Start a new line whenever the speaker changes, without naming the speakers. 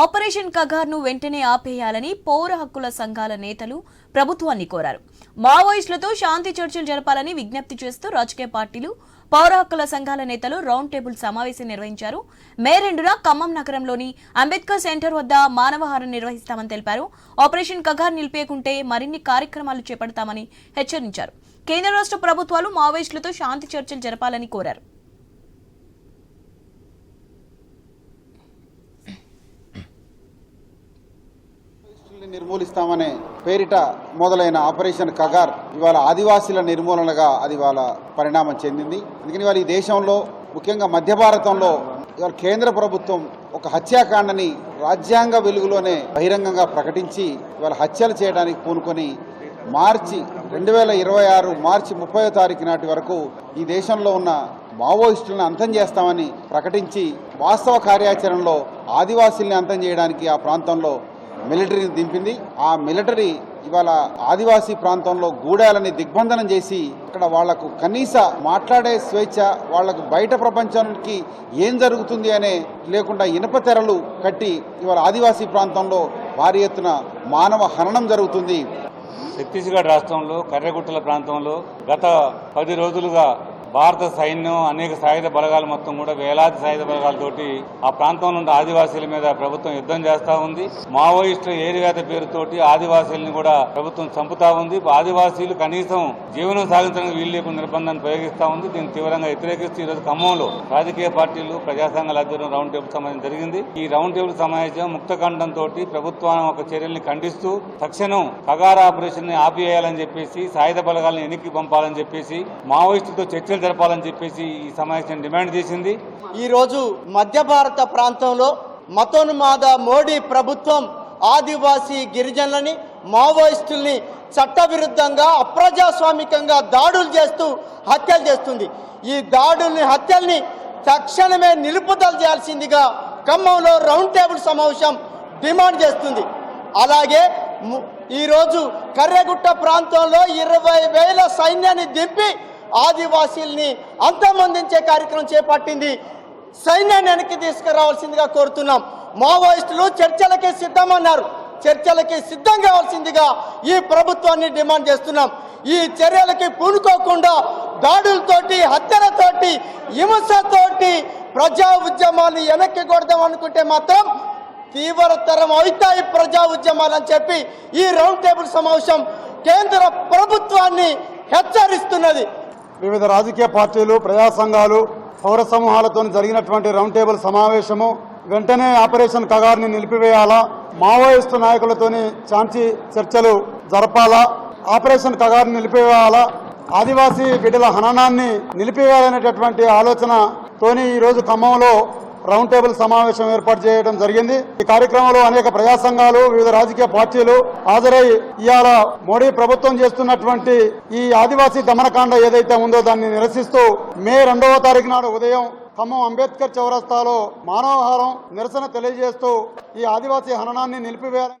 Operation కగార్ను వెంటనే ఆపేయాలని పౌర హక్కుల సంఘాల నేతలు ప్రభుత్వాన్ని కోరారు. మావోయిస్టులతో శాంతి చర్చలు జరపాలని విజ్ఞప్తి చేస్తూ రాజకీయ పార్టీలు పౌర హక్కుల సంఘాల నేతలు రౌండ్ టేబుల్ సమావేశం నిర్వహించారు. మే రెండున ఖమ్మం నగరంలోని అంబేద్కర్ సెంటర్ వద్ద మానవహారం నిర్వహిస్తామని తెలిపారు. ఆపరేషన్ కగార్ నిలిపేయకుంటే మరిన్ని కార్యక్రమాలు చేపడతామని హెచ్చరించారు. కేంద్ర రాష్ట్ర ప్రభుత్వాలు మావోయిస్టులతో శాంతి చర్చలు జరపాలని కోరారు
మావోయిస్టుల్ని నిర్మూలిస్తామనే పేరిట మొదలైన ఆపరేషన్ కగార్ ఇవాళ ఆదివాసీల నిర్మూలనగా అది ఇవాళ పరిణామం చెందింది. అందుకని ఇవాళ ఈ దేశంలో ముఖ్యంగా మధ్య భారతంలో ఇవాళ కేంద్ర ప్రభుత్వం ఒక హత్యాకాండని రాజ్యాంగ వెలుగులోనే బహిరంగంగా ప్రకటించి ఇవాళ హత్యలు చేయడానికి పూనుకొని మార్చి రెండు వేల ఇరవై ఆరు మార్చి ముప్పై తారీఖు నాటి వరకు ఈ దేశంలో ఉన్న మావోయిస్టులను అంతం చేస్తామని ప్రకటించి వాస్తవ కార్యాచరణలో ఆదివాసీల్ని అంతం చేయడానికి ఆ ప్రాంతంలో మిలిటరీని దింపింది. ఆ మిలిటరీ ఇవాళ ఆదివాసీ ప్రాంతంలో గూడాలని దిగ్బంధనం చేసి అక్కడ వాళ్ళకు కనీస మాట్లాడే స్వేచ్ఛ వాళ్ళకు బయట ప్రపంచానికి ఏం జరుగుతుంది అనే లేకుండా ఇనప తెరలు కట్టి ఇవాళ ఆదివాసీ ప్రాంతంలో భారీ ఎత్తున మానవ హననం జరుగుతుంది.
ఛత్తీస్గఢ్ రాష్ట్రంలో కర్రగుట్టల ప్రాంతంలో గత పది రోజులుగా భారత సైన్యం అనేక సాయుధ బలగాలు మొత్తం కూడా వేలాది సాయుధ బలగాలతోటి ఆ ప్రాంతంలో ఉన్న ఆదివాసీల మీద ప్రభుత్వం యుద్ధం చేస్తా ఉంది. మావోయిస్టుల ఏరివేత పేరుతోటి ఆదివాసీలను కూడా ప్రభుత్వం చంపుతా ఉంది. ఆదివాసీలు కనీసం జీవనం సాగించడానికి వీలు లేకుండా నిర్బంధాన్ని ప్రయోగిస్తా ఉంది. దీన్ని తీవ్రంగా వ్యతిరేకిస్తూ ఈరోజు ఖమ్మంలో రాజకీయ పార్టీలు ప్రజాసంఘాల సంఘాల రౌండ్ టేబుల్ సమావేశం జరిగింది. ఈ రౌండ్ టేబుల్ సమావేశం ముక్తఖండం తోటి ప్రభుత్వం ఒక చర్యల్ని ఖండిస్తూ తక్షణం కగార ఆపరేషన్ని ఆపివేయాలని చెప్పేసి సాయుధ బలగాలను వెనక్కి పంపాలని చెప్పేసి మావోయిస్టులతో చర్చలు జరపాలని చెప్పేసి ఈ సమావేశం డిమాండ్ చేసింది.
ఈరోజు మధ్య భారత ప్రాంతంలో మతోన్మాద మోడీ ప్రభుత్వం ఆదివాసీ గిరిజనులని మావోయిస్టుల్ని చట్టవిరుద్ధంగా అప్రజాస్వామికంగా దాడులు చేస్తూ హత్యలు చేస్తుంది. ఈ దాడుల్ని హత్యల్ని తక్షణమే నిలుపుదల చేయాల్సిందిగా ఖమ్మంలో రౌండ్ టేబుల్ సమావేశం డిమాండ్ చేస్తుంది. అలాగే ఈరోజు కర్రెగుట్ట ప్రాంతంలో ఇరవై వేల సైన్యాన్ని దింపి ఆదివాసీల్ని అంతమొందించే కార్యక్రమం చేపట్టింది. సైన్యాన్ని వెనక్కి తీసుకురావాల్సిందిగా కోరుతున్నాం. మావోయిస్టులు చర్చలకే సిద్ధమన్నారు. చర్చలకి సిద్ధం కావాల్సిందిగా ఈ ప్రభుత్వాన్ని డిమాండ్ చేస్తున్నాం. ఈ చర్యలకి పూనుకోకుండా దాడులతోటి హత్యలతోటి హింసతోటి ప్రజా ఉద్యమాన్ని వెనక్కి కొడదాం అనుకుంటే మాత్రం తీవ్రతరం అవుతాయి ప్రజా ఉద్యమాలు అని చెప్పి ఈ రౌండ్ టేబుల్ సమావేశం కేంద్ర ప్రభుత్వాన్ని హెచ్చరిస్తున్నది.
వివిధ రాజకీయ పార్టీలు ప్రజా సంఘాలు పౌర సమూహాలతో జరిగినటువంటి రౌండ్ టేబుల్ సమావేశము. వెంటనే ఆపరేషన్ కగార్ని నిలిపివేయాలా? మావోయిస్టు నాయకులతోని చాంచి చర్చలు జరపాలా? ఆపరేషన్ కగార్ని నిలిపివేయాలా? ఆదివాసీ బిడ్డల హననాన్ని నిలిపివేయాలనేటటువంటి ఆలోచనతోని ఈరోజు ఖమ్మంలో రౌండ్ టేబుల్ సమావేశం ఏర్పాటు చేయడం జరిగింది. ఈ కార్యక్రమంలో అనేక ప్రజా సంఘాలు వివిధ రాజకీయ పార్టీలు హాజరై ఇవాళ మోడీ ప్రభుత్వం చేస్తున్నటువంటి ఈ ఆదివాసీ దమనకాండ ఏదైతే ఉందో దాన్ని నిరసిస్తూ మే రెండవ తారీఖు నాడు ఉదయం ఖమ్మం అంబేద్కర్ చౌరస్తాలో మానవహారం నిరసన తెలియజేస్తూ ఈ ఆదివాసీ హననాన్ని నిలిపివేయాలని